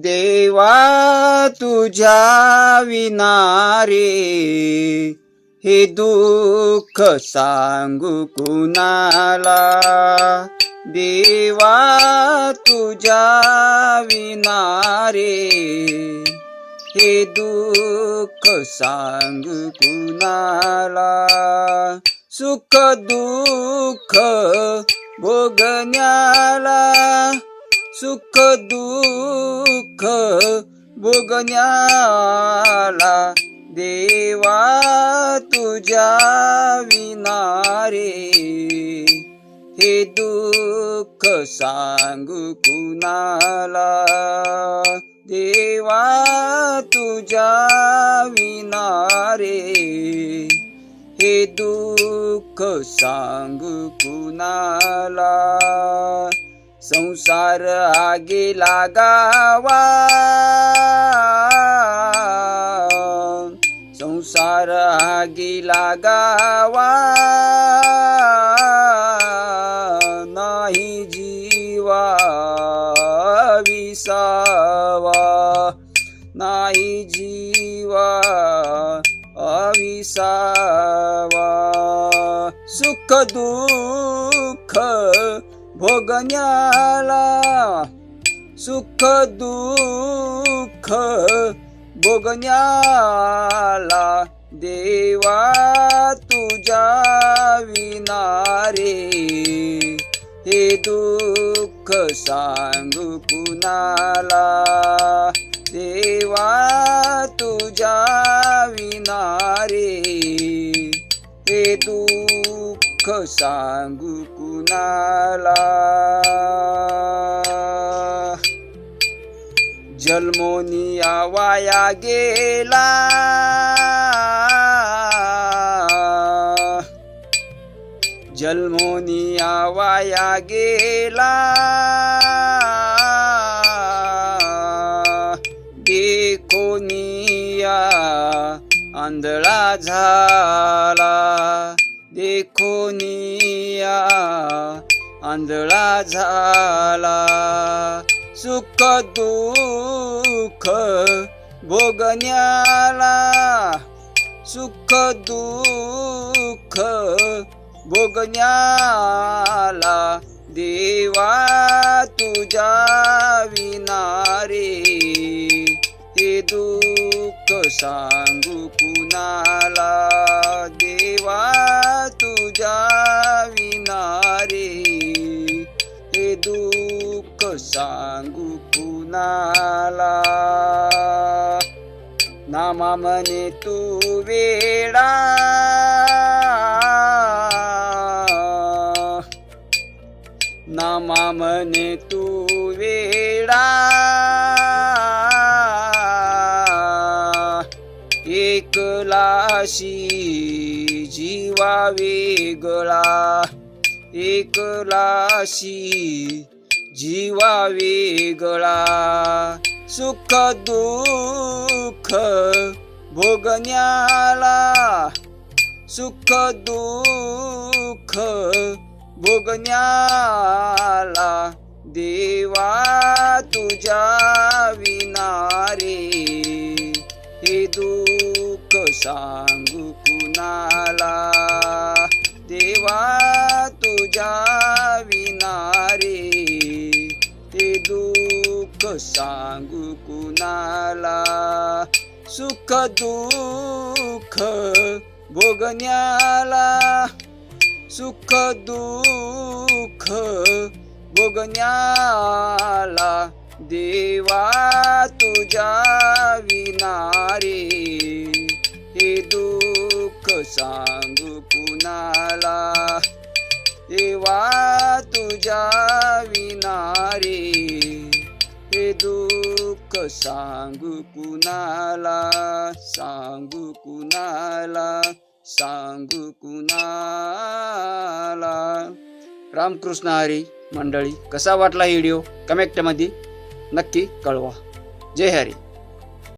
देवा तुझ्या विनारे हे दुःख सांगू कुणाला? देवा तुझ्या विनारे हे दुःख सांग कुणाला? सुख दुःख भोगण्याला सुख दुःख भोगण्याला देवा तुझ्या विनारे. हे दुःख सांगू कुणाला? देवा तुझ्या विनारे. हे दुःख सांगू कुणाला? संसार आगे लागावा. संसार आगे लागावा. नाही जीवा विसावा. नाही जीवा अविसावा. सुख दुःख भोगण्याला सुख दुःख भोगण्याला देवा तुझ्या विनारे. हे दुःख सांगू कुणाला? देवा तुझ्या विनारे. हे दुःख सांगू नाला। जन्मोनिया वाया गेला। जन्मोनिया वाया गेला। देखोनिया आंधळा झाला। देखोनिया आंधळा झाला. सुख दुःख भोगण्याला. सुख दुःख भोगण्याला. देवा तुझ्या विनारे हे दुःख सांगू कुणाला? कुणाला? नामा म्हणे तू वेडा. नामा म्हणे तू वेडा. एकलाशी जीवा वेगळा. एकलाशी जीवा वेगळा सुख दुःख भोगण्याला. सुख दुःख भोगण्याला. देवा तुझ्या विनारे हे दुःख सांगू कुणाला? सांगू कुणाला? सुख दुःख भोगण्याला. सुख दुःख भोगण्याला. देवा तुझ्या विनारे हे दुःख सांग. दुःख सांगू कुणाला सांगू कुणाला सांगू कुणाला रामकृष्ण हरी मंडळी कसा वाटला व्हिडिओ कमेंटमध्ये नक्की कळवा. जय हरी.